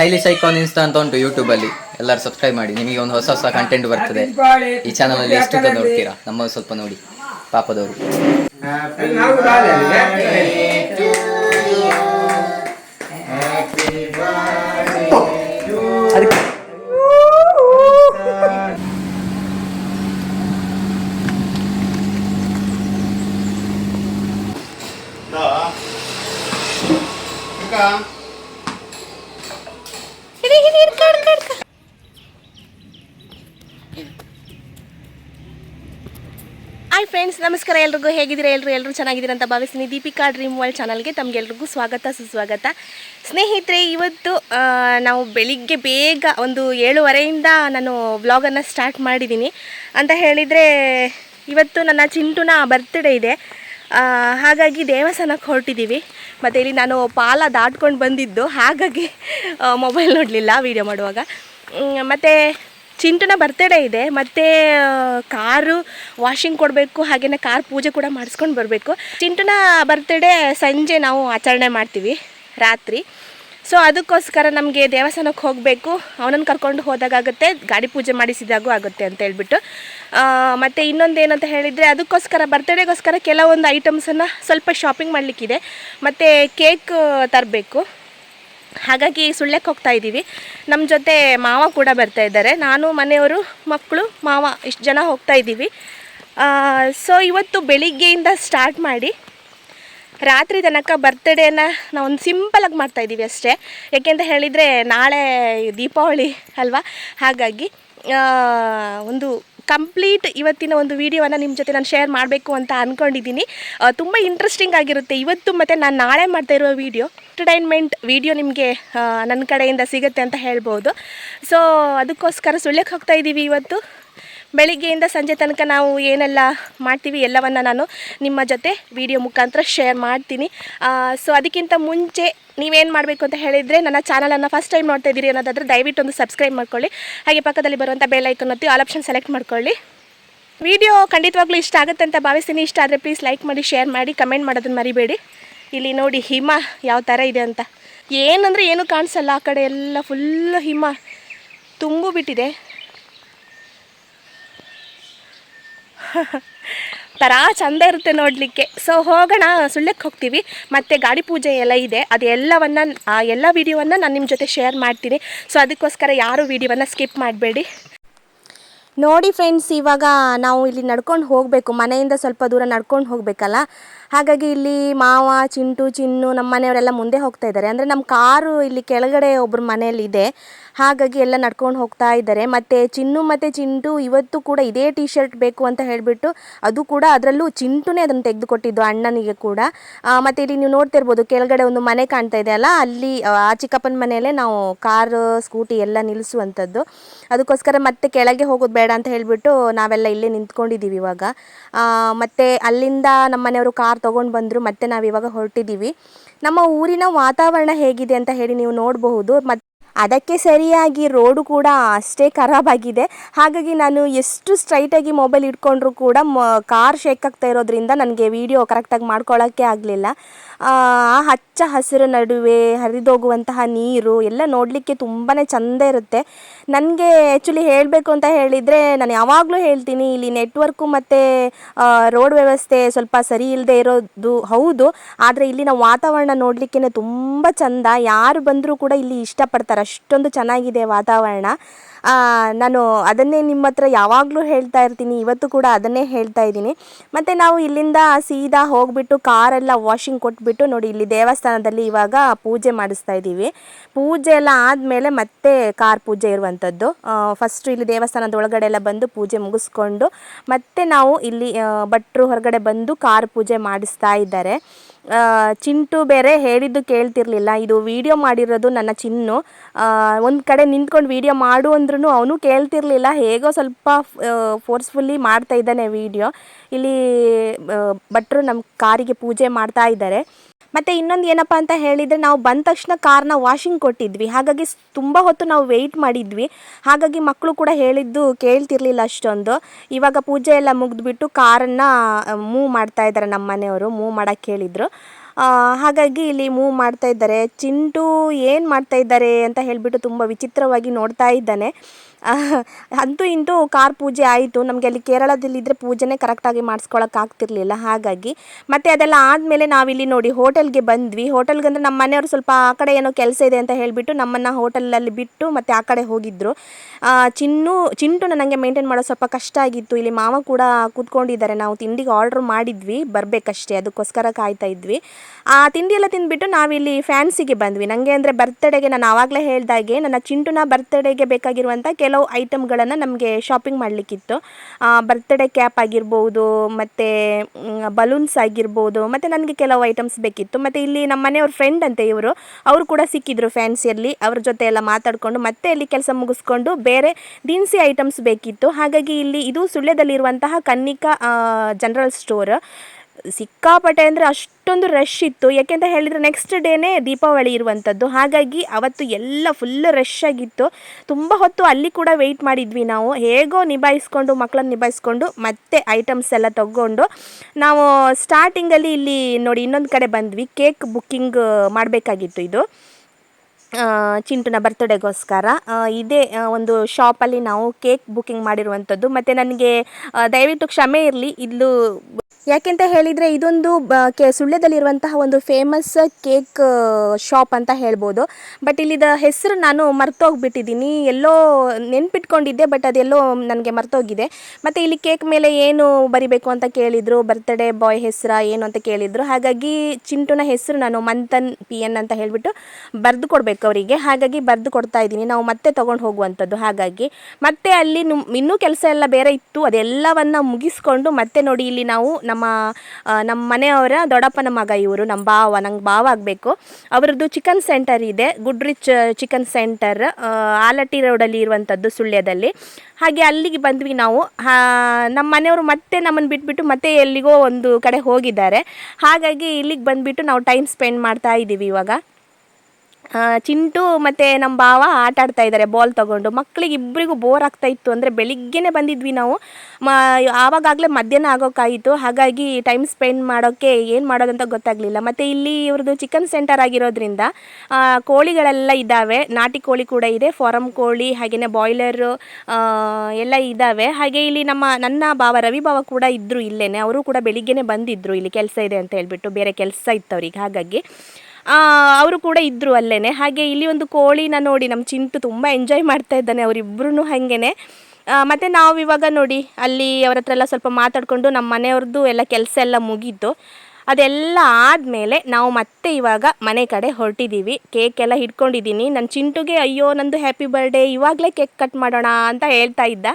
Stylish icon insta ಅಂತ ಉಂಟು YouTube ಅಲ್ಲಿ. ಎಲ್ಲರೂ ಸಬ್ಸ್ಕ್ರೈಬ್ ಮಾಡಿ. ನಿಮಗೆ ಒಂದು ಹೊಸ ಹೊಸ ಕಂಟೆಂಟ್ ಬರ್ತದೆ. ಈ ಚಾನಲ್ ಅಲ್ಲಿ ಎಷ್ಟು ನೋಡ್ತೀರಾ? ನಮ್ಮ ಸ್ವಲ್ಪ ನೋಡಿ. ಪಾಪದವರು. ನಾವು ಹಾಯ್ ಫ್ರೆಂಡ್ಸ್ ನಮಸ್ಕಾರ. ಎಲ್ರಿಗೂ ಹೇಗಿದ್ದೀರಾ? ಎಲ್ಲರೂ ಎಲ್ಲರೂ ಚೆನ್ನಾಗಿದ್ದೀರಾ ಅಂತ ಭಾವಿಸ್ತೀನಿ. ದೀಪಿಕಾ ಡ್ರೀಮ್ ವರ್ಲ್ಡ್ ಚಾನಲ್ಗೆ ತಮಗೆಲ್ರಿಗೂ ಸ್ವಾಗತ, ಸುಸ್ವಾಗತ. ಸ್ನೇಹಿತರೆ, ಇವತ್ತು ನಾವು ಬೆಳಿಗ್ಗೆ ಬೇಗ ಒಂದು ಏಳುವರೆಯಿಂದ ನಾನು ವ್ಲಾಗನ್ನು ಸ್ಟಾರ್ಟ್ ಮಾಡಿದ್ದೀನಿ. ಅಂತ ಹೇಳಿದರೆ, ಇವತ್ತು ನನ್ನ ಚಿಂಟುನ ಬರ್ತ್ಡೇ ಇದೆ. ಹಾಗಾಗಿ ದೇವಸ್ಥಾನಕ್ಕೆ ಹೊರಟಿದ್ದೀವಿ. ಮತ್ತು ಇಲ್ಲಿ ನಾನು ಪಾಲ ದಾಟ್ಕೊಂಡು ಬಂದಿದ್ದು. ಹಾಗಾಗಿ ಮೊಬೈಲ್ ನೋಡಲಿಲ್ಲ ವೀಡಿಯೋ ಮಾಡುವಾಗ. ಮತ್ತು ಚಿಂಟುನ ಬರ್ತಡೇ ಇದೆ. ಮತ್ತು ಕಾರು ವಾಷಿಂಗ್ ಕೊಡಬೇಕು ಹಾಗೆಯೇ ಕಾರ್ ಪೂಜೆ ಕೂಡ ಮಾಡಿಸ್ಕೊಂಡು ಬರಬೇಕು. ಚಿಂಟುನ ಬರ್ತಡೇ ಸಂಜೆ ನಾವು ಆಚರಣೆ ಮಾಡ್ತೀವಿ, ರಾತ್ರಿ. ಸೊ ಅದಕ್ಕೋಸ್ಕರ ನಮಗೆ ದೇವಸ್ಥಾನಕ್ಕೆ ಹೋಗಬೇಕು. ಅವನನ್ನು ಕರ್ಕೊಂಡು ಹೋದಾಗುತ್ತೆ ಗಾಡಿ ಪೂಜೆ ಮಾಡಿಸಿದಾಗೂ ಆಗುತ್ತೆ ಅಂತ ಹೇಳ್ಬಿಟ್ಟು. ಮತ್ತು ಇನ್ನೊಂದು ಏನಂತ ಹೇಳಿದರೆ, ಅದಕ್ಕೋಸ್ಕರ ಬರ್ತಡೇಗೋಸ್ಕರ ಕೆಲವೊಂದು ಐಟಮ್ಸನ್ನು ಸ್ವಲ್ಪ ಶಾಪಿಂಗ್ ಮಾಡಲಿಕ್ಕಿದೆ. ಮತ್ತು ಕೇಕ್ ತರಬೇಕು. ಹಾಗಾಗಿ ಸುಳ್ಯಕ್ಕೆ ಹೋಗ್ತಾ ಇದ್ದೀವಿ ನಮ್ಮ ಜೊತೆ ಮಾವ ಕೂಡ ಬರ್ತಾ ಇದ್ದಾರೆ. ನಾನು, ಮನೆಯವರು, ಮಕ್ಕಳು, ಮಾವ, ಇಷ್ಟು ಜನ ಹೋಗ್ತಾ ಇದ್ದೀವಿ ಸೊ ಇವತ್ತು ಬೆಳಿಗ್ಗೆಯಿಂದ ಸ್ಟಾರ್ಟ್ ಮಾಡಿ ರಾತ್ರಿ ತನಕ ಬರ್ತ್ಡೇನ ನಾವು ಒಂದು ಸಿಂಪಲಾಗಿ ಮಾಡ್ತಾ ಇದ್ದೀವಿ ಅಷ್ಟೇ. ಯಾಕೆಂತ ಹೇಳಿದರೆ ನಾಳೆ ದೀಪಾವಳಿ ಅಲ್ವಾ? ಹಾಗಾಗಿ ಒಂದು ಕಂಪ್ಲೀಟ್ ಇವತ್ತಿನ ಒಂದು ವಿಡಿಯೋವನ್ನು ನಿಮ್ಮ ಜೊತೆ ನಾನು ಶೇರ್ ಮಾಡಬೇಕು ಅಂತ ಅಂದ್ಕೊಂಡಿದ್ದೀನಿ ತುಂಬ ಇಂಟ್ರೆಸ್ಟಿಂಗ್ ಆಗಿರುತ್ತೆ. ಇವತ್ತು ಮತ್ತು ನಾನು ನಾಳೆ ಮಾಡ್ತಾ ಇರೋ ವಿಡಿಯೋ ಎಂಟರ್ಟೈನ್ಮೆಂಟ್ ವೀಡಿಯೋ ನಿಮಗೆ ನನ್ನ ಕಡೆಯಿಂದ ಸಿಗುತ್ತೆ ಅಂತ ಹೇಳ್ಬೋದು. ಸೊ ಅದಕ್ಕೋಸ್ಕರ ಸುಳ್ಯಕ್ಕೆ ಹೋಗ್ತಾ ಇದ್ದೀವಿ ಇವತ್ತು. ಬೆಳಿಗ್ಗೆಯಿಂದ ಸಂಜೆ ತನಕ ನಾವು ಏನೆಲ್ಲ ಮಾಡ್ತೀವಿ ಎಲ್ಲವನ್ನು ನಾನು ನಿಮ್ಮ ಜೊತೆ ವಿಡಿಯೋ ಮುಖಾಂತರ ಶೇರ್ ಮಾಡ್ತೀನಿ. ಸೊ ಅದಕ್ಕಿಂತ ಮುಂಚೆ ನೀವೇನು ಮಾಡಬೇಕು ಅಂತ ಹೇಳಿದರೆ ನನ್ನ ಚಾನಲನ್ನು ಫಸ್ಟ್ ಟೈಮ್ ನೋಡ್ತಾ ಇದ್ದೀರಿ ಅನ್ನೋದಾದರೆ ದಯವಿಟ್ಟು ಒಂದು ಸಬ್ಸ್ಕ್ರೈಬ್ ಮಾಡ್ಕೊಳ್ಳಿ. ಹಾಗೆ ಪಕ್ಕದಲ್ಲಿ ಬರುವಂಥ ಬೆಲ್ ಐಕನ್ ಒತ್ತಿ ಆಲ್ ಆಪ್ಷನ್ ಸೆಲೆಕ್ಟ್ ಮಾಡ್ಕೊಳ್ಳಿ. ವಿಡಿಯೋ ಖಂಡಿತವಾಗ್ಲೂ ಇಷ್ಟ ಆಗುತ್ತೆ ಅಂತ ಭಾವಿಸ್ತೀನಿ. ಇಷ್ಟ ಆದರೆ ಪ್ಲೀಸ್ ಲೈಕ್ ಮಾಡಿ ಶೇರ್ ಮಾಡಿ ಕಮೆಂಟ್ ಮಾಡೋದನ್ನು ಮರಿಬೇಡಿ. ಇಲ್ಲಿ ನೋಡಿ ಹಿಮ ಯಾವ ಥರ ಇದೆ ಅಂತ. ಏನಂದರೆ ಏನೂ ಕಾಣಿಸಲ್ಲ. ಆ ಕಡೆ ಎಲ್ಲ ಫುಲ್ ಹಿಮ ತುಂಬು ಥರ ಚಂದ ಇರುತ್ತೆ ನೋಡಲಿಕ್ಕೆ. ಸೊ ಹೋಗೋಣ ಸುಳ್ಳಕ್ಕೆ ಹೋಗ್ತೀವಿ. ಮತ್ತು ಗಾಡಿ ಪೂಜೆ ಎಲ್ಲ ಇದೆ. ಅದು ಎಲ್ಲವನ್ನು, ಆ ಎಲ್ಲ ವೀಡಿಯೋವನ್ನು ನಾನು ನಿಮ್ಮ ಜೊತೆ ಶೇರ್ ಮಾಡ್ತೀನಿ. ಸೊ ಅದಕ್ಕೋಸ್ಕರ ಯಾರು ವಿಡಿಯೋವನ್ನು ಸ್ಕಿಪ್ ಮಾಡಬೇಡಿ. ನೋಡಿ ಫ್ರೆಂಡ್ಸ್ ಇವಾಗ ನಾವು ಇಲ್ಲಿ ನಡ್ಕೊಂಡು ಹೋಗಬೇಕು. ಮನೆಯಿಂದ ಸ್ವಲ್ಪ ದೂರ ನಡ್ಕೊಂಡು ಹೋಗಬೇಕಲ್ಲ? ಹಾಗಾಗಿ ಇಲ್ಲಿ ಮಾವ ಚಿಂಟು ಚಿನ್ನು ನಮ್ಮ ಮನೆಯವರೆಲ್ಲ ಮುಂದೆ ಹೋಗ್ತಾ ಇದ್ದಾರೆ. ಅಂದರೆ ನಮ್ಮ ಕಾರು ಇಲ್ಲಿ ಕೆಳಗಡೆ ಒಬ್ಬರ ಮನೆಯಲ್ಲಿ ಇದೆ. ಹಾಗಾಗಿ ಎಲ್ಲ ನಡ್ಕೊಂಡು ಹೋಗ್ತಾ ಇದ್ದಾರೆ. ಮತ್ತು ಚಿನ್ನು ಮತ್ತು ಚಿಂಟು ಇವತ್ತು ಕೂಡ ಇದೇ ಟಿ ಶರ್ಟ್ ಬೇಕು ಅಂತ ಹೇಳಿಬಿಟ್ಟು ಅದು ಕೂಡ ಅದರಲ್ಲೂ ಚಿಂಟುನೇ ಅದನ್ನು ತೆಗೆದುಕೊಟ್ಟಿದ್ದು ಅಣ್ಣನಿಗೆ ಕೂಡ. ಮತ್ತು ಇಲ್ಲಿ ನೀವು ನೋಡ್ತಿರ್ಬೋದು ಕೆಳಗಡೆ ಒಂದು ಮನೆ ಕಾಣ್ತಾ ಇದೆ ಅಲ್ಲ? ಅಲ್ಲಿ ಆ, ಚಿಕ್ಕಪ್ಪನ ಮನೆಯಲ್ಲೇ ನಾವು ಕಾರ್ ಸ್ಕೂಟಿ ಎಲ್ಲ ನಿಲ್ಲಿಸುವಂಥದ್ದು. ಅದಕ್ಕೋಸ್ಕರ ಮತ್ತೆ ಕೆಳಗೆ ಹೋಗೋದು ಬೇಡ ಅಂತ ಹೇಳಿಬಿಟ್ಟು ನಾವೆಲ್ಲ ಇಲ್ಲೇ ನಿಂತ್ಕೊಂಡಿದ್ದೀವಿ ಇವಾಗ. ಮತ್ತೆ ಅಲ್ಲಿಂದ ನಮ್ಮ ಮನೆಯವರು ಕಾರ್ ತೊಗೊಂಡು ಬಂದರು, ಮತ್ತೆ ನಾವು ಇವಾಗ ಹೊರಟಿದ್ದೀವಿ ನಮ್ಮ ಊರಿನ ವಾತಾವರಣ ಹೇಗಿದೆ ಅಂತ ಹೇಳಿ ನೀವು ನೋಡಬಹುದು. ಮತ್ತು ಅದಕ್ಕೆ ಸರಿಯಾಗಿ ರೋಡು ಕೂಡ ಅಷ್ಟೇ ಖರಾಬಾಗಿದೆ ಹಾಗಾಗಿ ನಾನು ಎಷ್ಟು ಸ್ಟ್ರೈಟಾಗಿ ಮೊಬೈಲ್ ಇಟ್ಕೊಂಡ್ರೂ ಕೂಡ ಮ ಕಾರ್ ಶೇಕ್ ಆಗ್ತಾ ಇರೋದ್ರಿಂದ ನನಗೆ ವಿಡಿಯೋ ಕರೆಕ್ಟಾಗಿ ಮಾಡ್ಕೊಳ್ಳೋಕ್ಕೆ ಆಗಲಿಲ್ಲ. ಆ ಹಚ್ಚ ಹಸಿರು ನಡುವೆ ಹರಿದೋಗುವಂತಹ ನೀರು ಎಲ್ಲ ನೋಡಲಿಕ್ಕೆ ತುಂಬಾ ಚಂದ ಇರುತ್ತೆ. ನನಗೆ ಆ್ಯಕ್ಚುಲಿ ಹೇಳಬೇಕು ಅಂತ ಹೇಳಿದರೆ ನಾನು ಯಾವಾಗಲೂ ಹೇಳ್ತೀನಿ, ಇಲ್ಲಿ ನೆಟ್ವರ್ಕು ಮತ್ತು ರೋಡ್ ವ್ಯವಸ್ಥೆ ಸ್ವಲ್ಪ ಸರಿ ಇಲ್ಲದೆ ಇರೋದು ಹೌದು, ಆದರೆ ಇಲ್ಲಿನ ವಾತಾವರಣ ನೋಡಲಿಕ್ಕೆ ತುಂಬ ಚಂದ. ಯಾರು ಬಂದರೂ ಕೂಡ ಇಲ್ಲಿ ಇಷ್ಟಪಡ್ತಾರೆ, ಅಷ್ಟೊಂದು ಚೆನ್ನಾಗಿದೆ ವಾತಾವರಣ. ನಾನು ಅದನ್ನೇ ನಿಮ್ಮ ಹತ್ರ ಯಾವಾಗಲೂ ಹೇಳ್ತಾ ಇರ್ತೀನಿ, ಇವತ್ತು ಕೂಡ ಅದನ್ನೇ ಹೇಳ್ತಾ ಇದ್ದೀನಿ. ಮತ್ತು ನಾವು ಇಲ್ಲಿಂದ ಸೀದಾ ಹೋಗಿಬಿಟ್ಟು ಕಾರೆಲ್ಲ ವಾಷಿಂಗ್ ಕೊಟ್ಬಿಟ್ಟು ನೋಡಿ, ಇಲ್ಲಿ ದೇವಸ್ಥಾನದಲ್ಲಿ ಇವಾಗ ಪೂಜೆ ಮಾಡಿಸ್ತಾ ಇದ್ದೀವಿ. ಪೂಜೆ ಎಲ್ಲ ಆದಮೇಲೆ ಮತ್ತೆ ಕಾರ್ ಪೂಜೆ ಇರುವಂಥದ್ದು. ಫಸ್ಟು ಇಲ್ಲಿ ದೇವಸ್ಥಾನದ ಒಳಗಡೆ ಎಲ್ಲ ಬಂದು ಪೂಜೆ ಮುಗಿಸ್ಕೊಂಡು ಮತ್ತೆ ನಾವು ಇಲ್ಲಿ ಭಟ್ರು ಹೊರಗಡೆ ಬಂದು ಕಾರ್ ಪೂಜೆ ಮಾಡಿಸ್ತಾ ಇದ್ದಾರೆ. ಚಿಂಟು ಬೇರೆ ಹೇಳಿದ್ದು ಕೇಳ್ತಿರ್ಲಿಲ್ಲ. ಇದು ವಿಡಿಯೋ ಮಾಡಿರೋದು ನನ್ನ ಚಿನ್ನು. ಒಂದು ಕಡೆ ನಿಂತ್ಕೊಂಡು ವಿಡಿಯೋ ಮಾಡು ಅಂದ್ರೂ ಅವನು ಕೇಳ್ತಿರ್ಲಿಲ್ಲ. ಹೇಗೋ ಸ್ವಲ್ಪ ಫೋರ್ಸ್ಫುಲ್ಲಿ ಮಾಡ್ತಾ ಇದ್ದಾನೆ ವಿಡಿಯೋ ಇಲ್ಲಿ ಭಟ್ರು ನಮ್ಮ ಕಾರಿಗೆ ಪೂಜೆ ಮಾಡ್ತಾ ಇದ್ದಾರೆ. ಮತ್ತು ಇನ್ನೊಂದು ಏನಪ್ಪ ಅಂತ ಹೇಳಿದ್ರೆ ನಾವು ಬಂದ ತಕ್ಷಣ ಕಾರ್ನ ವಾಷಿಂಗ್ ಕೊಟ್ಟಿದ್ವಿ. ಹಾಗಾಗಿ ತುಂಬಾ ಹೊತ್ತು ನಾವು ವೆಯ್ಟ್ ಮಾಡಿದ್ವಿ. ಹಾಗಾಗಿ ಮಕ್ಕಳು ಕೂಡ ಹೇಳಿದ್ದು ಕೇಳ್ತಿರ್ಲಿಲ್ಲ ಅಷ್ಟೊಂದು. ಇವಾಗ ಪೂಜೆ ಎಲ್ಲ ಮುಗಿದ್ಬಿಟ್ಟು ಕಾರನ್ನ ಮೂವ್ ಮಾಡ್ತಾ ಇದ್ದಾರೆ ನಮ್ಮ ಮನೆಯವರು. ಮೂವ್ ಮಾಡೋಕ್ಕೆ ಹೇಳಿದ್ರು. ಹಾಗಾಗಿ ಇಲ್ಲಿ ಮೂವ್ ಮಾಡ್ತಾ ಇದ್ದಾರೆ. ಚಿಂಟು ಏನು ಮಾಡ್ತಾ ಇದ್ದಾರೆ ಅಂತ ಹೇಳಿಬಿಟ್ಟು ತುಂಬ ವಿಚಿತ್ರವಾಗಿ ನೋಡ್ತಾ ಇದ್ದಾನೆ. ಅಂತೂ ಇಂತೂ ಕಾರ್ ಪೂಜೆ ಆಯಿತು. ನಮಗೆ ಅಲ್ಲಿ ಕೇರಳದಲ್ಲಿದ್ದರೆ ಪೂಜೆನೇ ಕರೆಕ್ಟಾಗಿ ಮಾಡಿಸ್ಕೊಳಕ್ಕೆ ಆಗ್ತಿರ್ಲಿಲ್ಲ. ಹಾಗಾಗಿ ಮತ್ತು ಅದೆಲ್ಲ ಆದಮೇಲೆ ನಾವಿಲ್ಲಿ ನೋಡಿ ಹೋಟೆಲ್ಗೆ ಬಂದ್ವಿ. ಹೋಟೆಲ್ಗೆ ಅಂದರೆ ನಮ್ಮ ಮನೆಯವರು ಸ್ವಲ್ಪ ಆ ಕಡೆ ಏನೋ ಕೆಲಸ ಇದೆ ಅಂತ ಹೇಳಿಬಿಟ್ಟು ನಮ್ಮನ್ನು ಹೋಟೆಲಲ್ಲಿ ಬಿಟ್ಟು ಮತ್ತು ಆ ಕಡೆ ಹೋಗಿದ್ದರು ಚಿನ್ನು ಚಿಂಟು ನನಗೆ ಮೇಂಟೈನ್ ಮಾಡೋದು ಸ್ವಲ್ಪ ಕಷ್ಟ ಆಗಿತ್ತು. ಇಲ್ಲಿ ಮಾವ ಕೂಡ ಕೂತ್ಕೊಂಡಿದ್ದಾರೆ. ನಾವು ತಿಂಡಿಗೆ ಆರ್ಡ್ರ್ ಮಾಡಿದ್ವಿ. ಬರಬೇಕಷ್ಟೇ. ಅದಕ್ಕೋಸ್ಕರ ಕಾಯ್ತಾ ಇದ್ವಿ. ಆ ತಿಂಡಿ ಎಲ್ಲ ತಿಂದುಬಿಟ್ಟು ನಾವಿಲ್ಲಿ ಫ್ಯಾನ್ಸಿಗೆ ಬಂದ್ವಿ. ನನಗೆ ಅಂದರೆ ಬರ್ತ್ಡೇಗೆ ನಾನು ಆವಾಗಲೇ ಹೇಳಿದಾಗೆ ನನ್ನ ಚಿಂಟುನ ಬರ್ತ್ಡೇಗೆ ಬೇಕಾಗಿರುವಂಥ ಕೆಲವು ಐಟಮ್ಗಳನ್ನು ನಮಗೆ ಶಾಪಿಂಗ್ ಮಾಡಲಿಕ್ಕಿತ್ತು. ಬರ್ತ್ಡೇ ಕ್ಯಾಪ್ ಆಗಿರ್ಬೋದು, ಮತ್ತು ಬಲೂನ್ಸ್ ಆಗಿರ್ಬೋದು, ಮತ್ತು ನನಗೆ ಕೆಲವು ಐಟಮ್ಸ್ ಬೇಕಿತ್ತು. ಮತ್ತು ಇಲ್ಲಿ ನಮ್ಮ ಮನೆಯವ್ರ ಫ್ರೆಂಡ್ ಅಂತೆ ಇವರು, ಅವರು ಕೂಡ ಸಿಕ್ಕಿದ್ರು ಫ್ಯಾನ್ಸಿಯಲ್ಲಿ ಅವ್ರ ಜೊತೆ ಎಲ್ಲ ಮಾತಾಡಿಕೊಂಡು, ಮತ್ತೆ ಅಲ್ಲಿ ಕೆಲಸ ಮುಗಿಸ್ಕೊಂಡು ಬೇರೆ ದಿನಸಿ ಐಟಮ್ಸ್ ಬೇಕಿತ್ತು. ಹಾಗಾಗಿ ಇಲ್ಲಿ ಇದು ಸುಳ್ಯದಲ್ಲಿರುವಂತಹ ಕನ್ನಿಕಾ ಜನರಲ್ ಸ್ಟೋರ್ ಸಿಕ್ಕಾಪಟ್ಟೆ ಅಂದರೆ ಅಷ್ಟೊಂದು ರಶ್ ಇತ್ತು. ಯಾಕೆಂತ ಹೇಳಿದರೆ ನೆಕ್ಸ್ಟ್ ಡೇನೇ ದೀಪಾವಳಿ ಇರುವಂಥದ್ದು ಹಾಗಾಗಿ ಅವತ್ತು ಎಲ್ಲ ಫುಲ್ ರಶ್ ಆಗಿತ್ತು. ತುಂಬ ಹೊತ್ತು ಅಲ್ಲಿ ಕೂಡ ವೆಯ್ಟ್ ಮಾಡಿದ್ವಿ ನಾವು. ಹೇಗೋ ನಿಭಾಯಿಸ್ಕೊಂಡು ಮಕ್ಕಳನ್ನು ನಿಭಾಯಿಸ್ಕೊಂಡು ಮತ್ತೆ ಐಟಮ್ಸ್ ಎಲ್ಲ ತಗೊಂಡು ನಾವು ಸ್ಟಾರ್ಟಿಂಗಲ್ಲಿ ಇಲ್ಲಿ ನೋಡಿ ಇನ್ನೊಂದು ಕಡೆ ಬಂದ್ವಿ. ಕೇಕ್ ಬುಕ್ಕಿಂಗ್ ಮಾಡಬೇಕಾಗಿತ್ತು ಇದು. ಚಿಂಟುನ ಬರ್ತ್ಡೇಗೋಸ್ಕರ ಇದೇ ಒಂದು ಶಾಪಲ್ಲಿ ನಾವು ಕೇಕ್ ಬುಕ್ಕಿಂಗ್ ಮಾಡಿರುವಂಥದ್ದು. ಮತ್ತು ನನಗೆ ದಯವಿಟ್ಟು ಕ್ಷಮೆ ಇರಲಿ. ಇಲ್ಲೂ, ಯಾಕೆಂತ ಹೇಳಿದರೆ ಇದೊಂದು ಕೆ, ಸುಳ್ಯದಲ್ಲಿರುವಂತಹ ಒಂದು ಫೇಮಸ್ ಕೇಕ್ ಶಾಪ್ ಅಂತ ಹೇಳ್ಬೋದು. ಬಟ್ ಇಲ್ಲಿದ ಹೆಸರು ನಾನು ಮರ್ತೋಗ್ಬಿಟ್ಟಿದ್ದೀನಿ. ಎಲ್ಲೋ ನೆನ್ಪಿಟ್ಕೊಂಡಿದ್ದೆ ಬಟ್ ಅದೆಲ್ಲೋ ನನಗೆ ಮರ್ತೋಗಿದೆ. ಮತ್ತು ಇಲ್ಲಿ ಕೇಕ್ ಮೇಲೆ ಏನು ಬರಿಬೇಕು ಅಂತ ಕೇಳಿದರು ಬರ್ತ್ಡೇ ಬಾಯ್ ಹೆಸರು ಏನು ಅಂತ ಕೇಳಿದರು. ಹಾಗಾಗಿ ಚಿಂಟುನ ಹೆಸರು ನಾನು ಮಂಥನ್ ಪಿ ಎನ್ ಅಂತ ಹೇಳಿಬಿಟ್ಟು ಬರೆದು ಕೊಡಬೇಕು. ಅವರಿಗೆ ಹಾಗಾಗಿ ಬರೆದು ಕೊಡ್ತಾ ಇದ್ದೀನಿ. ನಾವು ಮತ್ತೆ ತೊಗೊಂಡು ಹೋಗುವಂಥದ್ದು. ಹಾಗಾಗಿ ಮತ್ತೆ ಅಲ್ಲಿ ಇನ್ನೂ ಕೆಲಸ ಎಲ್ಲ ಬೇರೆ ಇತ್ತು. ಅದೆಲ್ಲವನ್ನು ಮುಗಿಸ್ಕೊಂಡು ಮತ್ತೆ ನೋಡಿ ಇಲ್ಲಿ ನಾವು ನಮ್ಮ ನಮ್ಮ ಮನೆಯವರ ದೊಡ್ಡಪ್ಪನ ಮಗ ಇವರು, ನಮ್ಮ ಭಾವ, ನಂಗೆ ಭಾವ ಆಗಬೇಕು. ಅವರದ್ದು ಚಿಕನ್ ಸೆಂಟರ್ ಇದೆ. Good rich chicken centre Alati ರೋಡಲ್ಲಿ ಇರುವಂಥದ್ದು ಸುಳ್ಯದಲ್ಲಿ. ಹಾಗೆ ಅಲ್ಲಿಗೆ ಬಂದ್ವಿ ನಾವು. ನಮ್ಮ ಮನೆಯವರು ಮತ್ತೆ ನಮ್ಮನ್ನು ಬಿಟ್ಬಿಟ್ಟು ಮತ್ತೆ ಎಲ್ಲಿಗೋ ಒಂದು ಕಡೆ ಹೋಗಿದ್ದಾರೆ. ಹಾಗಾಗಿ ಇಲ್ಲಿಗೆ ಬಂದುಬಿಟ್ಟು ನಾವು ಟೈಮ್ ಸ್ಪೆಂಡ್ ಮಾಡ್ತಾ ಇದ್ದೀವಿ ಇವಾಗ. ಚಿಂಟು ಮತ್ತು ನಮ್ಮ ಭಾವ ಆಟ ಆಡ್ತಾ ಇದ್ದಾರೆ ಬಾಲ್ ತಗೊಂಡು. ಮಕ್ಕಳಿಗೆ ಇಬ್ಬರಿಗೂ ಬೋರ್ ಆಗ್ತಾ ಇತ್ತು ಅಂದರೆ ಬೆಳಿಗ್ಗೆನೇ ಬಂದಿದ್ವಿ ನಾವು. ಮ, ಆವಾಗಾಗಲೇ ಮಧ್ಯಾಹ್ನ ಆಗೋಕ್ಕಾಯಿತು ಹಾಗಾಗಿ ಟೈಮ್ ಸ್ಪೆಂಡ್ ಮಾಡೋಕ್ಕೆ ಏನು ಮಾಡೋದಂತ ಗೊತ್ತಾಗಲಿಲ್ಲ. ಮತ್ತು ಇಲ್ಲಿ ಇವ್ರದ್ದು ಚಿಕನ್ ಸೆಂಟರ್ ಆಗಿರೋದ್ರಿಂದ ಕೋಳಿಗಳೆಲ್ಲ ಇದ್ದಾವೆ. ನಾಟಿ ಕೋಳಿ ಕೂಡ ಇದೆ ಫಾರಮ್ ಕೋಳಿ ಹಾಗೆಯೇ ಬಾಯ್ಲರು ಎಲ್ಲ ಇದ್ದಾವೆ. ಹಾಗೆ ಇಲ್ಲಿ ನಮ್ಮ, ನನ್ನ ಭಾವ, ರವಿ ಭಾವ ಕೂಡ ಇದ್ದರು ಇಲ್ಲೇ ಅವರು ಕೂಡ ಬೆಳಿಗ್ಗೆನೇ ಬಂದಿದ್ದರು ಇಲ್ಲಿ ಕೆಲಸ ಇದೆ ಅಂತ ಹೇಳ್ಬಿಟ್ಟು. ಬೇರೆ ಕೆಲಸ ಇತ್ತು ಅವ್ರಿಗೆ ಹಾಗಾಗಿ. ಅವರು ಕೂಡ ಇದ್ದರು ಅಲ್ಲೇ ಹಾಗೆ ಇಲ್ಲಿ ಒಂದು ಕೋಳಿನ ನೋಡಿ ನಮ್ಮ ಚಿಂಟು ತುಂಬ ಎಂಜಾಯ್ ಮಾಡ್ತಾ ಇದ್ದಾನೆ ಅವರಿಬ್ಬರೂ ಹಾಗೇನೆ. ಮತ್ತು ನಾವು ಇವಾಗ ನೋಡಿ, ಅಲ್ಲಿ ಅವ್ರ ಹತ್ರ ಎಲ್ಲ ಸ್ವಲ್ಪ ಮಾತಾಡಿಕೊಂಡು ನಮ್ಮ ಮನೆಯವ್ರದ್ದು ಎಲ್ಲ ಕೆಲಸ ಎಲ್ಲ ಮುಗೀತು. ಅದೆಲ್ಲ ಆದಮೇಲೆ ನಾವು ಮತ್ತೆ ಇವಾಗ ಮನೆ ಕಡೆ ಹೊರಟಿದ್ದೀವಿ ಕೇಕ್ ಎಲ್ಲ ಹಿಡ್ಕೊಂಡಿದ್ದೀನಿ ನನ್ನ ಚಿಂಟುಗೆ, ಅಯ್ಯೋ, ನಂದು ಹ್ಯಾಪಿ ಬರ್ಡೇ ಇವಾಗಲೇ ಕೇಕ್ ಕಟ್ ಮಾಡೋಣ ಅಂತ ಹೇಳ್ತಾ ಇದ್ದ.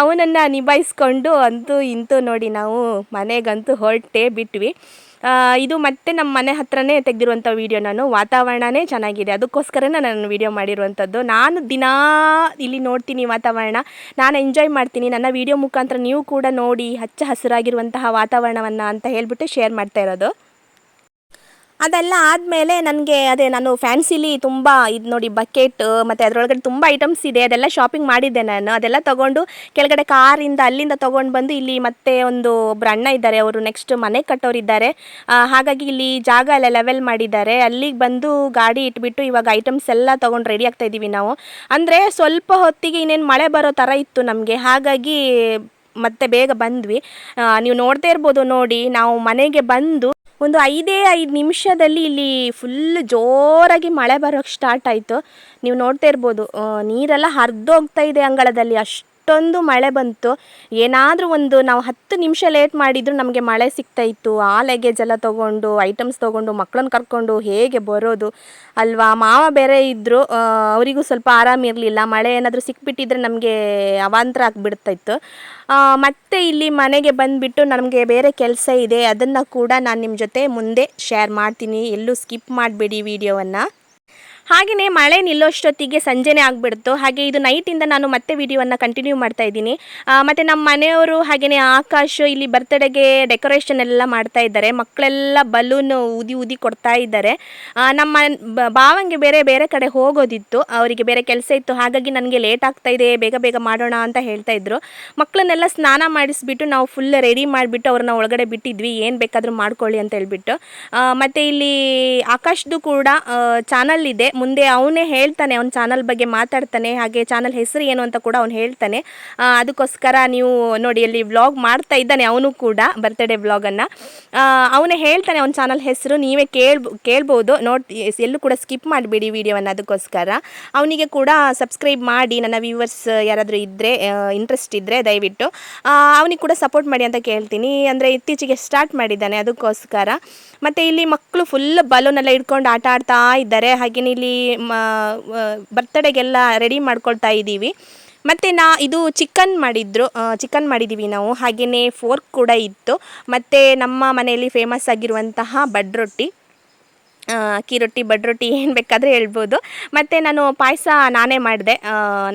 ಅವನನ್ನು ನಿಭಾಯಿಸ್ಕೊಂಡು ಅಂತೂ ಇಂತೂ ನೋಡಿ ನಾವು ಮನೆಗಂತೂ ಹೊರಟೇ ಬಿಟ್ವಿ. ಇದು ಮತ್ತೆ ನಮ್ಮ ಮನೆ ಹತ್ರನೇ ತೆಗೆದಿರುವಂಥ ವೀಡಿಯೋ ನಾನು. ವಾತಾವರಣನೇ ಚೆನ್ನಾಗಿದೆ. ಅದಕ್ಕೋಸ್ಕರನೇ ನಾನು ವೀಡಿಯೋ ಮಾಡಿರುವಂಥದ್ದು. ನಾನು ದಿನಾ ಇಲ್ಲಿ ನೋಡ್ತೀನಿ ವಾತಾವರಣ. ನಾನು ಎಂಜಾಯ್ ಮಾಡ್ತೀನಿ. ನನ್ನ ವೀಡಿಯೋ ಮುಖಾಂತರ ನೀವು ಕೂಡ ನೋಡಿ, ಹಚ್ಚ ಹಸಿರಾಗಿರುವಂತಹ ವಾತಾವರಣವನ್ನು ಅಂತ ಹೇಳ್ಬಿಟ್ಟು ಶೇರ್ ಮಾಡ್ತಾ ಇರೋದು. ಅದೆಲ್ಲ ಆದಮೇಲೆ ನನಗೆ ಅದೇ ನಾನು ಫ್ಯಾನ್ಸಿಲಿ ತುಂಬ ಇದು ನೋಡಿ ಬಕೆಟ್, ಮತ್ತು ಅದರೊಳಗಡೆ ತುಂಬ ಐಟಮ್ಸ್ ಇದೆ, ಅದೆಲ್ಲ ಶಾಪಿಂಗ್ ಮಾಡಿದ್ದೆ ನಾನು. ಅದೆಲ್ಲ ತೊಗೊಂಡು ಕೆಳಗಡೆ ಕಾರಿಂದ ಅಲ್ಲಿಂದ ತೊಗೊಂಡು ಬಂದು ಇಲ್ಲಿ ಮತ್ತೆ ಒಂದು ಬ್ರಣ್ಣ ಇದ್ದಾರೆ, ಅವರು ನೆಕ್ಸ್ಟ್ ಮನೆ ಕಟ್ಟೋರಿದ್ದಾರೆ. ಹಾಗಾಗಿ ಇಲ್ಲಿ ಜಾಗ ಎಲ್ಲ ಲೆವೆಲ್ ಮಾಡಿದ್ದಾರೆ. ಅಲ್ಲಿಗೆ ಬಂದು ಗಾಡಿ ಇಟ್ಬಿಟ್ಟು ಇವಾಗ ಐಟಮ್ಸ್ ಎಲ್ಲ ತೊಗೊಂಡು ರೆಡಿ ಆಗ್ತಾ ಇದ್ದೀವಿ ನಾವು. ಅಂದರೆ ಸ್ವಲ್ಪ ಹೊತ್ತಿಗೆ ಇನ್ನೇನು ಮಳೆ ಬರೋ ಥರ ಇತ್ತು ನಮಗೆ. ಹಾಗಾಗಿ ಮತ್ತೆ ಬೇಗ ಬಂದ್ವಿ. ನೀವು ನೋಡ್ತಾ ಇರ್ಬೋದು ನೋಡಿ, ನಾವು ಮನೆಗೆ ಬಂದು ಒಂದು ಐದೇ ಐದು ನಿಮಿಷದಲ್ಲಿ ಇಲ್ಲಿ ಫುಲ್ ಜೋರಾಗಿ ಮಳೆ ಬರೋಕ್ಕೆ ಸ್ಟಾರ್ಟ್ ಆಯಿತು. ನೀವು ನೋಡ್ತಾ ಇರ್ಬೋದು ನೀರೆಲ್ಲ ಹರಿದೋಗ್ತಾ ಇದೆ ಅಂಗಳದಲ್ಲಿ ಅಷ್ಟೊಂದು ಮಳೆ ಬಂತು. ಏನಾದರೂ ಒಂದು ನಾವು ಹತ್ತು ನಿಮಿಷ ಲೇಟ್ ಮಾಡಿದ್ರು ನಮಗೆ ಮಳೆ ಸಿಗ್ತಾ ಇತ್ತು. ಆ ಲಗೇಜ್ ಎಲ್ಲ ತೊಗೊಂಡು ಐಟಮ್ಸ್ ತೊಗೊಂಡು ಮಕ್ಕಳನ್ನ ಕರ್ಕೊಂಡು ಹೇಗೆ ಬರೋದು ಅಲ್ವಾ? ಮಾವ ಬೇರೆ ಇದ್ದರು ಅವರಿಗೂ ಸ್ವಲ್ಪ ಆರಾಮಿರಲಿಲ್ಲ ಮಳೆ ಏನಾದರೂ ಸಿಕ್ಬಿಟ್ಟಿದ್ರೆ ನಮಗೆ ಅವಾಂತರ ಆಗಿಬಿಡ್ತಾಯಿತ್ತು ಮತ್ತೆ ಇಲ್ಲಿ ಮನೆಗೆ ಬಂದುಬಿಟ್ಟು ನಮಗೆ ಬೇರೆ ಕೆಲಸ ಇದೆ. ಅದನ್ನು ಕೂಡ ನಾನು ನಿಮ್ಮ ಜೊತೆ ಮುಂದೆ ಶೇರ್ ಮಾಡ್ತೀನಿ. ಎಲ್ಲೂ ಸ್ಕಿಪ್ ಮಾಡಬೇಡಿ ವಿಡಿಯೋವನ್ನು ಹಾಗೆಯೇ ಮಳೆ ನಿಲ್ಲೋಷ್ಟೊತ್ತಿಗೆ ಸಂಜೆನೇ ಆಗಿಬಿಡ್ತು. ಹಾಗೆ ಇದು ನೈಟಿಂದ ನಾನು ಮತ್ತೆ ವಿಡಿಯೋವನ್ನು ಕಂಟಿನ್ಯೂ ಮಾಡ್ತಾ ಇದ್ದೀನಿ. ಮತ್ತು ನಮ್ಮ ಮನೆಯವರು ಹಾಗೆಯೇ ಆಕಾಶ್, ಇಲ್ಲಿ ಬರ್ತ್ಡೇಗೆ ಡೆಕೋರೇಷನ್ ಎಲ್ಲ ಮಾಡ್ತಾ ಇದ್ದಾರೆ. ಮಕ್ಕಳೆಲ್ಲ ಬಲೂನ್ ಊದಿ ಊದಿ ಕೊಡ್ತಾ ಇದ್ದಾರೆ. ನಮ್ಮ ಭಾವಂಗೆ ಬೇರೆ ಬೇರೆ ಕಡೆ ಹೋಗೋದಿತ್ತು. ಅವರಿಗೆ ಬೇರೆ ಕೆಲಸ ಇತ್ತು. ಹಾಗಾಗಿ ನನಗೆ ಲೇಟ್ ಆಗ್ತಾ ಇದೆ, ಬೇಗ ಬೇಗ ಮಾಡೋಣ ಅಂತ ಹೇಳ್ತಾ ಇದ್ರು. ಮಕ್ಕಳನ್ನೆಲ್ಲ ಸ್ನಾನ ಮಾಡಿಸ್ಬಿಟ್ಟು ನಾವು ಫುಲ್ ರೆಡಿ ಮಾಡಿಬಿಟ್ಟು ಅವ್ರನ್ನ ಒಳಗಡೆ ಬಿಟ್ಟಿದ್ವಿ. ಏನು ಬೇಕಾದರೂ ಮಾಡ್ಕೊಳ್ಳಿ ಅಂತ ಹೇಳ್ಬಿಟ್ಟು. ಮತ್ತೆ ಇಲ್ಲಿ ಆಕಾಶ್ದು ಕೂಡ ಚಾನಲ್ ಇದೆ. ಮುಂದೆ ಅವನೇ ಹೇಳ್ತಾನೆ, ಅವನ ಚಾನಲ್ ಬಗ್ಗೆ ಮಾತಾಡ್ತಾನೆ, ಹಾಗೆ ಚಾನಲ್ ಹೆಸರು ಏನು ಅಂತ ಕೂಡ ಅವ್ನು ಹೇಳ್ತಾನೆ. ಅದಕ್ಕೋಸ್ಕರ ನೀವು ನೋಡಿ, ಅಲ್ಲಿ ವ್ಲಾಗ್ ಮಾಡ್ತಾ ಇದ್ದಾನೆ ಅವನು ಕೂಡ ಬರ್ತ್ಡೇ ವ್ಲಾಗನ್ನು ಅವನೇ ಹೇಳ್ತಾನೆ ಅವ್ನ ಚಾನಲ್ ಹೆಸರು, ನೀವೇ ಕೇಳ್ ಕೇಳ್ಬೋದು. ನೋಡಿ, ಎಲ್ಲೂ ಕೂಡ ಸ್ಕಿಪ್ ಮಾಡಿಬಿಡಿ ವಿಡಿಯೋವನ್ನು ಅದಕ್ಕೋಸ್ಕರ. ಅವನಿಗೆ ಕೂಡ ಸಬ್ಸ್ಕ್ರೈಬ್ ಮಾಡಿ, ನನ್ನ ವ್ಯೂವರ್ಸ್ ಯಾರಾದರೂ ಇದ್ದರೆ ಇಂಟ್ರೆಸ್ಟ್ ಇದ್ದರೆ ದಯವಿಟ್ಟು. ಅವನಿಗೆ ಕೂಡ ಸಪೋರ್ಟ್ ಮಾಡಿ ಅಂತ ಕೇಳ್ತೀನಿ. ಅಂದರೆ ಇತ್ತೀಚೆಗೆ ಸ್ಟಾರ್ಟ್ ಮಾಡಿದ್ದಾನೆ, ಅದಕ್ಕೋಸ್ಕರ. ಮತ್ತು ಇಲ್ಲಿ ಮಕ್ಕಳು ಫುಲ್ ಬಲೂನೆಲ್ಲ ಇಟ್ಕೊಂಡು ಆಟ ಆಡ್ತಾ ಇದ್ದಾರೆ. ಹಾಗೆಯೇ ಇಲ್ಲಿ ಬರ್ತ್ಡೇಗೆಲ್ಲ ರೆಡಿ ಮಾಡ್ಕೊಳ್ತಾ ಇದ್ದೀವಿ. ಮತ್ತು ನಾ ಇದು ಚಿಕನ್ ಮಾಡಿದ್ರು ಚಿಕನ್ ಮಾಡಿದ್ದೀವಿ ನಾವು. ಹಾಗೆಯೇ ಫೋರ್ಕ್ ಕೂಡ ಇತ್ತು. ಮತ್ತು ನಮ್ಮ ಮನೆಯಲ್ಲಿ ಫೇಮಸ್ ಆಗಿರುವಂತಹ ಬಡ್ ರೊಟ್ಟಿ ಆ, ಅಕ್ಕಿ ರೊಟ್ಟಿ, ಬಡ್ ರೊಟ್ಟಿ ಏನು ಬೇಕಾದರೂ ಹೇಳ್ಬೋದು. ಮತ್ತು ನಾನು ಪಾಯಸ ನಾನೇ ಮಾಡಿದೆ.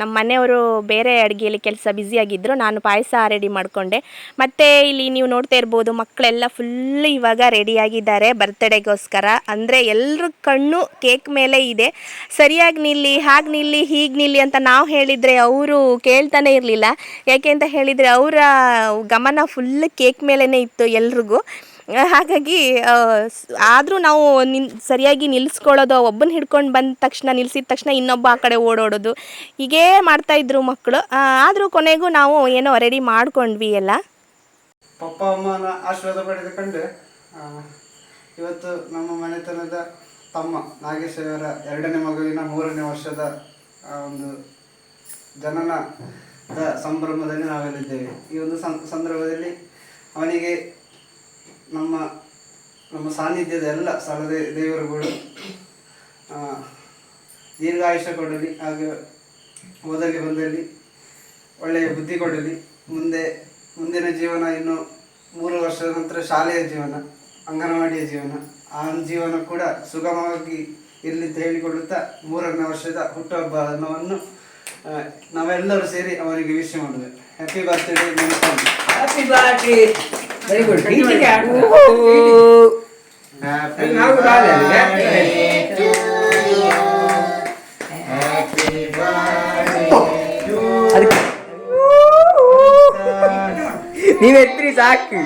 ನಮ್ಮ ಮನೆಯವರು ಬೇರೆ ಅಡುಗೆಯಲ್ಲಿ ಕೆಲಸ ಬ್ಯುಸಿಯಾಗಿದ್ದರು ನಾನು ಪಾಯಸ ರೆಡಿ ಮಾಡಿಕೊಂಡೆ. ಮತ್ತು ಇಲ್ಲಿ ನೀವು ನೋಡ್ತಾ ಇರ್ಬೋದು, ಮಕ್ಕಳೆಲ್ಲ ಫುಲ್ ಇವಾಗ ರೆಡಿಯಾಗಿದ್ದಾರೆ ಬರ್ತ್ಡೇಗೋಸ್ಕರ ಅಂದರೆ ಎಲ್ಲರ ಕಣ್ಣು ಕೇಕ್ ಮೇಲೆ ಇದೆ. ಸರಿಯಾಗಿ ನಿಲ್ಲಿ, ಹಾಗೆ ನಿಲ್ಲಿ, ಹೀಗೆ ನಿಲ್ಲಿ ಅಂತ ನಾವು ಹೇಳಿದರೆ ಅವರು ಕೇಳ್ತಾನೆ ಇರಲಿಲ್ಲ. ಯಾಕೆ ಅಂತ ಹೇಳಿದರೆ ಅವರ ಗಮನ ಫುಲ್ ಕೇಕ್ ಮೇಲೇ ಇತ್ತು ಎಲ್ರಿಗೂ. ಹಾಗಾಗಿ ಆದರೂ ನಾವು ನಿನ್ ಸರಿಯಾಗಿ ನಿಲ್ಲಿಸ್ಕೊಳ್ಳೋದು ಒಬ್ಬನ ಹಿಡ್ಕೊಂಡು ಬಂದ ತಕ್ಷಣ, ನಿಲ್ಸಿದ ತಕ್ಷಣ ಇನ್ನೊಬ್ಬ ಆ ಕಡೆ ಓಡೋಡೋದು. ಹೀಗೇ ಮಾಡ್ತಾಯಿದ್ರು ಮಕ್ಕಳು ಆದರೂ ಕೊನೆಗೂ ನಾವು ಏನೋ ರೆಡಿ ಮಾಡ್ಕೊಂಡ್ವಿ ಎಲ್ಲ. ಪಪ್ಪ ಅಮ್ಮನ ಆಶೀರ್ವಾದ ಪಡೆದುಕೊಂಡು ಇವತ್ತು ನಮ್ಮ ಮನೆತನದ ತಮ್ಮ ನಾಗೇಶ್ ಅವರ ಎರಡನೇ ಮಗುವಿನ ಮೂರನೇ ವರ್ಷದ ಒಂದು ಜನನದ ಸಂಭ್ರಮದಲ್ಲಿ ನಾವೆಲ್ಲಿದ್ದೇವೆ. ಈ ಒಂದು ಸಂದರ್ಭದಲ್ಲಿ ಅವನಿಗೆ ನಮ್ಮ ನಮ್ಮ ಸಾನ್ನಿಧ್ಯದ ಎಲ್ಲ ಸ್ಥಳದ ದೇವರುಗಳು ದೀರ್ಘಾಯುಷ ದೀರ್ಘಾಯುಷ್ಯ ಕೊಡಲಿ, ಹಾಗೆ ಓದಲಿ ಬಂದಲ್ಲಿ, ಒಳ್ಳೆಯ ಬುದ್ಧಿ ಕೊಡಲಿ, ಮುಂದೆ, ಮುಂದಿನ ಜೀವನ ಇನ್ನು ಮೂರು ವರ್ಷದ ನಂತರ ಶಾಲೆಯ ಜೀವನ, ಅಂಗನವಾಡಿಯ ಜೀವನ, ಆ ಜೀವನ ಕೂಡ ಸುಗಮವಾಗಿ ಇರಲಿ ಅಂತ ಹೇಳಿಕೊಳ್ಳುತ್ತಾ ಮೂರನೇ ವರ್ಷದ ಹುಟ್ಟುಹಬ್ಬವನ್ನು ಅನ್ನವನ್ನು ನಾವೆಲ್ಲರೂ ಸೇರಿ ಅವರಿಗೆ ವಿಷಯ ಮಾಡುವೆ. Happy birthday happy birthday very good teaching ನಾವು ಬಾಲ್ಯ ನೀವ್ ಎತ್ರಿ ಸಾಕು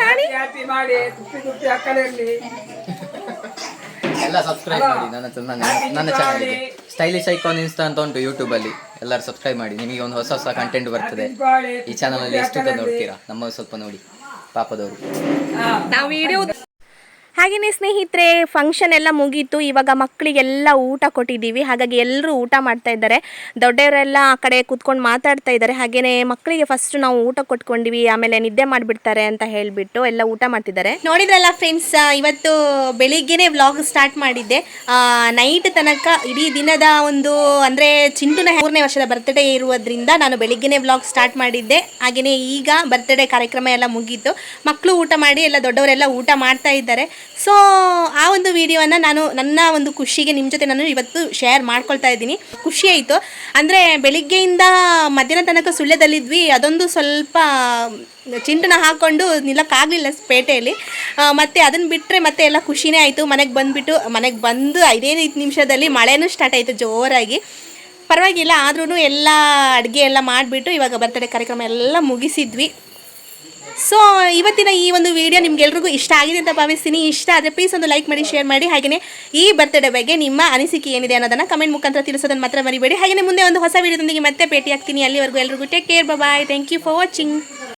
ರಾಣಿ? ಹ್ಯಾಪಿ ಮಾಡಿ ತುಪ್ಪಿ ತುಪ್ಪಿ ಅಕ್ಕಲಿರಲಿ ಎಲ್ಲ ಸಬ್ಸ್ಕ್ರೈಬ್ ಮಾಡಿ ನನ್ನ ನನ್ನ ನನ್ನ ಚಾನಲ್ಗೆ ಸ್ಟೈಲಿಶ್ ಐಕಾನ್ ಇನ್ಸ್ಟಾ ಅಂತ ಉಂಟು ಯೂಟ್ಯೂಬಲ್ಲಿ ಎಲ್ಲರೂ ಸಬ್ಸ್ಕ್ರೈಬ್ ಮಾಡಿ. ನಿಮಗೆ ಒಂದು ಹೊಸ ಹೊಸ ಕಂಟೆಂಟ್ ಬರ್ತದೆ. ಈ ಚಾನಲಲ್ಲಿ ಎಷ್ಟು ನೋಡ್ತೀರಾ? ನಮ್ಮ ಸ್ವಲ್ಪ ನೋಡಿ ಪಾಪದವರು. ನಾವು ವಿಡಿಯೋ ಹಾಗೆಯೇ ಸ್ನೇಹಿತರೆ ಫಂಕ್ಷನ್ ಎಲ್ಲ ಮುಗೀತು. ಇವಾಗ ಮಕ್ಕಳಿಗೆಲ್ಲ ಊಟ ಕೊಟ್ಟಿದ್ದೀವಿ. ಹಾಗಾಗಿ ಎಲ್ಲರೂ ಊಟ ಮಾಡ್ತಾ ಇದ್ದಾರೆ. ದೊಡ್ಡವರೆಲ್ಲ ಆ ಕಡೆ ಕೂತ್ಕೊಂಡು ಮಾತಾಡ್ತಾ ಇದ್ದಾರೆ. ಹಾಗೆಯೇ ಮಕ್ಕಳಿಗೆ ಫಸ್ಟ್ ನಾವು ಊಟ ಕೊಟ್ಕೊಂಡಿವಿ, ಆಮೇಲೆ ನಿದ್ದೆ ಮಾಡಿಬಿಡ್ತಾರೆ ಅಂತ ಹೇಳಿಬಿಟ್ಟು ಎಲ್ಲ ಊಟ ಮಾಡ್ತಿದ್ದಾರೆ. ನೋಡಿದ್ರಲ್ಲ ಫ್ರೆಂಡ್ಸ್ ಇವತ್ತು ಬೆಳಿಗ್ಗೆನೇ ವ್ಲಾಗ್ ಸ್ಟಾರ್ಟ್ ಮಾಡಿದ್ದೆ. ನೈಟ್ ತನಕ ಇಡೀ ದಿನದ ಒಂದು, ಅಂದರೆ ಚಿಂಟುನ ಮೂರನೇ ವರ್ಷದ ಬರ್ತ್ಡೇ ಇರುವುದರಿಂದ ನಾನು ಬೆಳಿಗ್ಗೆನೇ ವ್ಲಾಗ್ ಸ್ಟಾರ್ಟ್ ಮಾಡಿದ್ದೆ. ಹಾಗೆಯೇ ಈಗ ಬರ್ತ್ಡೇ ಕಾರ್ಯಕ್ರಮ ಎಲ್ಲ ಮುಗೀತು. ಮಕ್ಕಳು ಊಟ ಮಾಡಿ, ಎಲ್ಲ ದೊಡ್ಡವರೆಲ್ಲ ಊಟ ಮಾಡ್ತಾ ಇದ್ದಾರೆ. ಸೊ ಆ ಒಂದು ವಿಡಿಯೋನ ನಾನು ನನ್ನ ಒಂದು ಖುಷಿಗೆ ನಿಮ್ಮ ಜೊತೆ ನಾನು ಇವತ್ತು ಶೇರ್ ಮಾಡ್ಕೊಳ್ತಾ ಇದ್ದೀನಿ. ಖುಷಿ ಆಯಿತು. ಅಂದರೆ ಬೆಳಿಗ್ಗೆಯಿಂದ ಮಧ್ಯಾಹ್ನ ತನಕ ಸುಳ್ಯದಲ್ಲಿದ್ವಿ. ಅದೊಂದು ಸ್ವಲ್ಪ ಚಿಂಟನ ಹಾಕ್ಕೊಂಡು ನಿಲ್ಲಕ್ಕಾಗಲಿಲ್ಲ ಪೇಟೆಯಲ್ಲಿ. ಮತ್ತು ಮತ್ತೆ ಅದನ್ನು ಬಿಟ್ಟರೆ ಮತ್ತೆ ಎಲ್ಲ ಖುಷಿನೇ ಆಯಿತು. ಮನೆಗೆ ಬಂದುಬಿಟ್ಟು, ಮನೆಗೆ ಬಂದು ಐದೈದು ನಿಮಿಷದಲ್ಲಿ ಮಳೆನೂ ಸ್ಟಾರ್ಟ್ ಆಯಿತು ಜೋರಾಗಿ. ಪರವಾಗಿಲ್ಲ ಆದ್ರೂ ಎಲ್ಲ ಅಡುಗೆ ಎಲ್ಲ ಮಾಡಿಬಿಟ್ಟು ಇವಾಗ ಬರ್ತಡೇ ಕಾರ್ಯಕ್ರಮ ಎಲ್ಲ ಮುಗಿಸಿದ್ವಿ. ಸೊ ಇವತ್ತಿನ ಈ ಒಂದು ವಿಡಿಯೋ ನಿಮ್ಗೆಲ್ರಿಗೂ ಇಷ್ಟ ಆಗಿದೆ ಅಂತ ಭಾವಿಸ್ತೀನಿ. ಇಷ್ಟ ಆದರೆ ಪ್ಲೀಸ್ ಒಂದು ಲೈಕ್ ಮಾಡಿ ಶೇರ್ ಮಾಡಿ. ಹಾಗೆಯೇ ಈ ಬರ್ತ್ಡೇ ಬಗ್ಗೆ ನಿಮ್ಮ ಅನಿಸಿಕೆ ಏನಿದೆ ಅನ್ನೋದನ್ನು ಕಮೆಂಟ್ ಮುಖಾಂತರ ತಿಳಿಸೋದನ್ನು ಮಾತ್ರ ಮರಿಬೇಡಿ. ಹಾಗೆಯೇ ಮುಂದೆ ಒಂದು ಹೊಸ ವಿಡಿಯೋದೊಂದಿಗೆ ಮತ್ತೆ ಭೇಟಿ ಆಗ್ತೀನಿ ಅಲ್ಲಿವರೆಗೂ ಎಲ್ರಿಗೂ take care bye thank you for watching